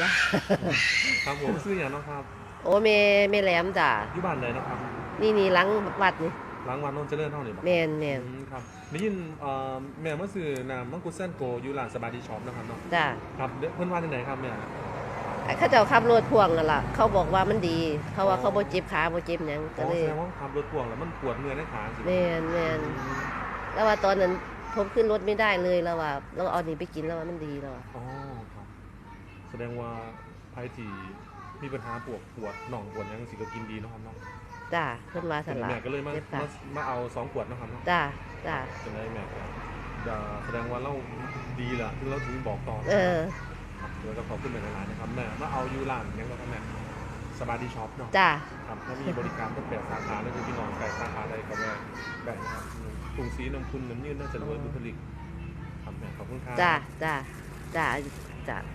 จ้ะครับผมซื้ออย่างเนาะครับ โอ้เมเมแหลมจ้ะอยู่บ้านเลยเนาะครับ นี่นี่หลังวัดนี่หล้างวันนนท์เจริญเท่านี้บ่แมนแมนอืมครับได้ยินเอ่อแม่เมื่อซื้อน้ำมังคุดเส้นโกอยู่ร้านสบายดีช็อปนะครับเนาะจ้ะครับเดี๋ยวเพิ่นว่าจังไดครับแม่ไอ้เขาเจ้าขับรถพ่วงนั่นล่ะ เขาบอกว่ามันดี เขาว่าเขาบ่เจ็บขาบ่เจ็บหยังอ๋ก็อเลยแสดงว่าขับรถพ่วงแล้วมันปวดเมื่อยในขาสิแมนแมนแล้วว่าตอนนั้นผมขึ้นรถไม่ได้เลยแล้วว่าเราเอานี่ไปกินแล้วว่ามันดีแล้วอะอ๋อครับ แสดงว่าไผที่มีปัญหาปวดปวดหน่องปวดหยังสิก็กินดีเนาะครับเนาะจ้ะเพิ่นว่าสั่นล่ะแม่ก็เลยมาเจ็บขามามาเอาสองขวดเนาะครับเนาะจ้ะจ้ะเป็นไรแม่ครับจะแสดงว่าเราดีล่ะที่เราถึงบอกต่อเออครับเดี๋ยวจะขอบคุณแม่หลายๆนะครับแม่มาเอายูร้านยังก็ครับแม่สบายดีช็อปเนาะจ้ะครับถ้ามีบริการตั้งแต่สาขาแล้วคือพี่น้องไก่สาขาใดก็แม่แบ่งนะครับกรุงศรีนำคุณน้ำยืนน่าจะรวยบุคลิกครับแม่ขอบคุณครับ จ้ะจ้ะจ้ะจ้ะ